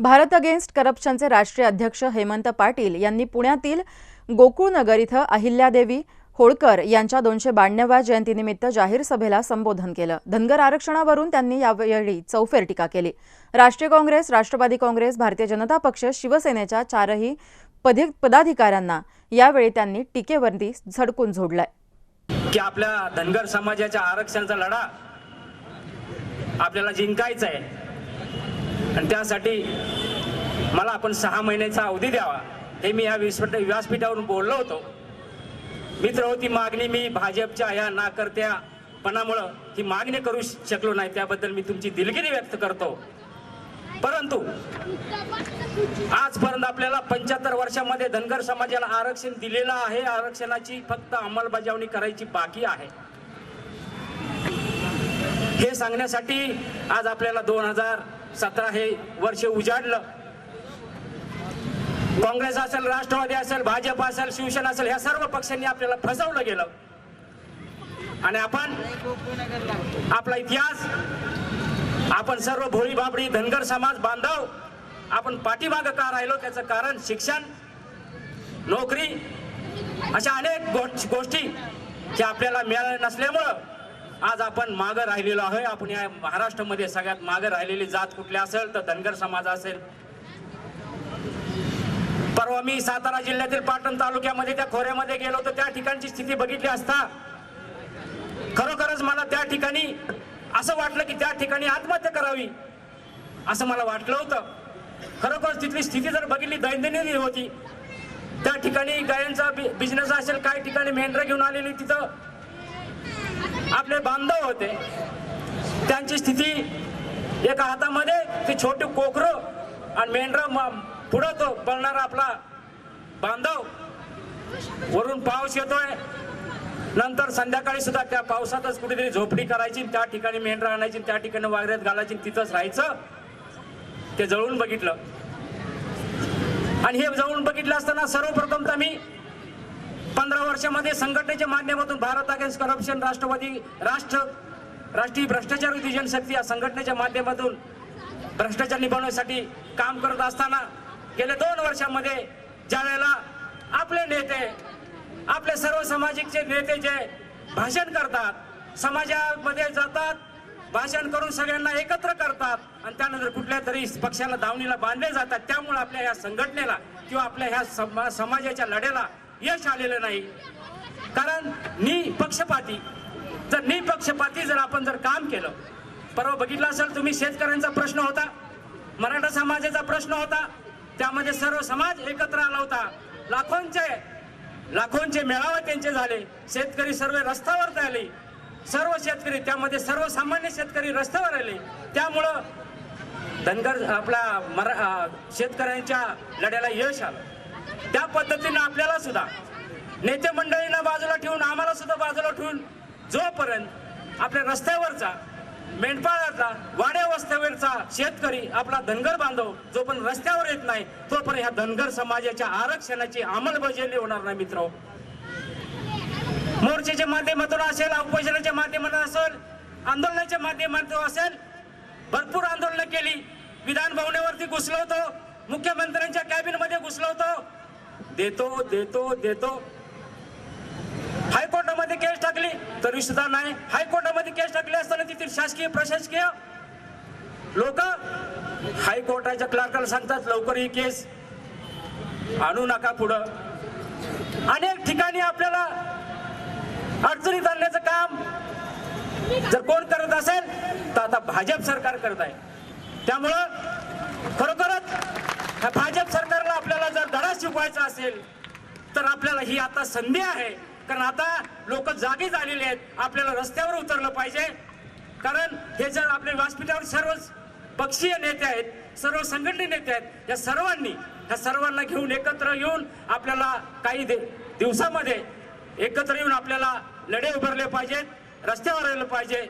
Bharat against करप्शनचे राष्ट्रीय अध्यक्ष हेमंत पाटील यांनी पुण्यातील गोकुळनगर इथं अहिल्यादेवी होळकर यांच्या दोनशे ब्याण्णव्या जयंतीनिमित्त जाहीर सभेला संबोधन केलं. धनगर आरक्षणावरून त्यांनी यावेळी चौफेर टीका केली. राष्ट्रीय काँग्रेस राष्ट्रवादी काँग्रेस भारतीय जनता पक्ष शिवसेनेच्या चारही पदि पदाधिकाऱ्यांना यावेळी त्यांनी टीकेवरती झडकून झोडलंय. की आपल्या धनगर समाजाच्या आरक्षणाचा लढा आपल्याला जिंकायचा आहे. आणि त्यासाठी मला आपण सहा महिन्याचा अवधी द्यावा. हे मी या विस्पट व्यासपीठावरून बोललो होतो. मित्र होती मागणी मी भाजपच्या या नाकर्त्यापणामुळं ही मागणी करू शकलो नाही. त्याबद्दल मी तुमची दिलगिरी व्यक्त करतो. परंतु आजपर्यंत आपल्याला पंच्याहत्तर वर्षामध्ये धनगर समाजाला आरक्षण दिलेलं आहे. आरक्षणाची फक्त अंमलबजावणी करायची बाकी आहे. हे सांगण्यासाठी आज आपल्याला दोन हजार सतरा हे वर्ष उजाडलं. काँग्रेस असेल राष्ट्रवादी असेल भाजप असेल शिवसेना असेल ह्या सर्व पक्षांनी आपल्याला फसवलं गेलं. आणि आपण आपला इतिहास आपण सर्व भोळी बाबडी धनगर समाज बांधव आपण पाठीमागं का राहिलो त्याचं कारण शिक्षण नोकरी अशा अनेक गोष्टी ज्या आपल्याला मिळाल्या नसल्यामुळं आज आपण मागं राहिलेलो आहे आपण या महाराष्ट्रामध्ये सगळ्यात मागं राहिलेली जात कुठली असेल तर धनगर समाज असेल. परवा मी सातारा जिल्ह्यातील पाटण तालुक्यामध्ये त्या खोऱ्यामध्ये गेलो तर त्या ठिकाणची स्थिती बघितली असता खरोखरच मला त्या ठिकाणी असं वाटलं की त्या ठिकाणी आत्महत्या करावी असं मला वाटलं होतं. खरोखर तिथली स्थिती जर बघितली दैनंदिन होती. त्या ठिकाणी गायांचा बिझनेस असेल काही ठिकाणी मेंढरं घेऊन आलेली तिथं आपले बांधव होते. त्यांची स्थिती एका हातामध्ये ते छोटे कोकरं आणि मेंढरा म- पुढं तो पळणारा आपला बांधव वरून पाऊस येतोय. नंतर संध्याकाळी सुद्धा त्या पावसातच कुठेतरी झोपडी करायची त्या ठिकाणी मेंढरा आणायची त्या ठिकाणी वागऱ्यात घालायची तिथंच राहायचं. ते जळून बघितलं. आणि हे जळून बघितलं असताना सर्वप्रथम तर मी वर्षामध्ये संघटनेच्या माध्यमातून भारत अगेन्स्ट करप्शन राष्ट्रवादी राष्ट्र राष्ट्रीय भ्रष्टाचार विरोधी जनशक्ती या संघटनेच्या माध्यमातून भ्रष्टाचार निभावण्यासाठी काम करत असताना गेल्या दोन वर्षामध्ये ज्या वेळेला आपले नेते आपले सर्व सामाजिकचे नेते जे भाषण करतात समाजामध्ये जातात भाषण करून सगळ्यांना एकत्र करतात आणि त्यानंतर कुठल्या तरी पक्षाला दावणीला बांधले जातात त्यामुळे आपल्या ह्या संघटनेला किंवा आपल्या ह्या समाजाच्या लढ्याला यश आलेलं नाही. कारण निपक्षपाती. जर निपक्षपाती जर आपण जर काम केलं परवा बघितलं असेल तुम्ही शेतकऱ्यांचा प्रश्न होता मराठा समाजाचा प्रश्न होता त्यामध्ये सर्व समाज एकत्र आला होता. लाखोंचे लाखोंचे मेळावे त्यांचे झाले. शेतकरी सर्व रस्त्यावर आले. सर्व शेतकरी त्यामध्ये सर्वसामान्य शेतकरी रस्त्यावर आले. त्यामुळं धनगर आपला मरा शेतकऱ्यांच्या लढ्याला यश आलं. त्या पद्धतीनं आपल्याला सुद्धा नेते मंडळींना बाजूला ठेवून आम्हाला सुद्धा बाजूला ठेवून जोपर्यंत आपल्या रस्त्यावरचा मेंढपाळाचा वाड्या वस्त्यावरचा शेतकरी आपला धनगर बांधव जो पण रस्त्यावर येत नाही तोपर्यंत ह्या धनगर समाजाच्या आरक्षणाची अंमलबजावणी होणार नाही मित्र मोर्चेच्या माध्यमातून असेल उपोषणाच्या माध्यमातून असेल आंदोलनाच्या माध्यमातून असेल भरपूर आंदोलनं केली. विधान भवनावरती घुसलो होतो मुख्यमंत्र्यांच्या कॅबिनमध्ये घुसलो होतो. देतो देतो देतो. हायकोर्टामध्ये केस टाकली तरी सुद्धा नाही. हायकोर्टामध्ये केस टाकली असताना तिथे शासकीय प्रशासकीय लोक हायकोर्टाच्या क्लार्काला सांगतात लवकर ही केस आणू नका पुढं. अनेक ठिकाणी आपल्याला अडचणीत आणण्याचं काम जर कोण करत असेल तर आता भाजप सरकार करत आहे. त्यामुळं खरोखरच ह्या भाजप धडा असेल तर आपल्याला ही आता संधी आहे. कारण आता लोक जागे झालेले आहेत. आपल्याला रस्त्यावर उतरलं पाहिजे. कारण हे जर आपल्या व्यासपीठावर सर्व पक्षीय नेते आहेत सर्व संघटने नेते आहेत या सर्वांनी ह्या सर्वांना घेऊन एकत्र येऊन आपल्याला काही दिवसामध्ये एकत्र येऊन आपल्याला लढे उभारले पाहिजेत रस्त्यावर राहिलं पाहिजे.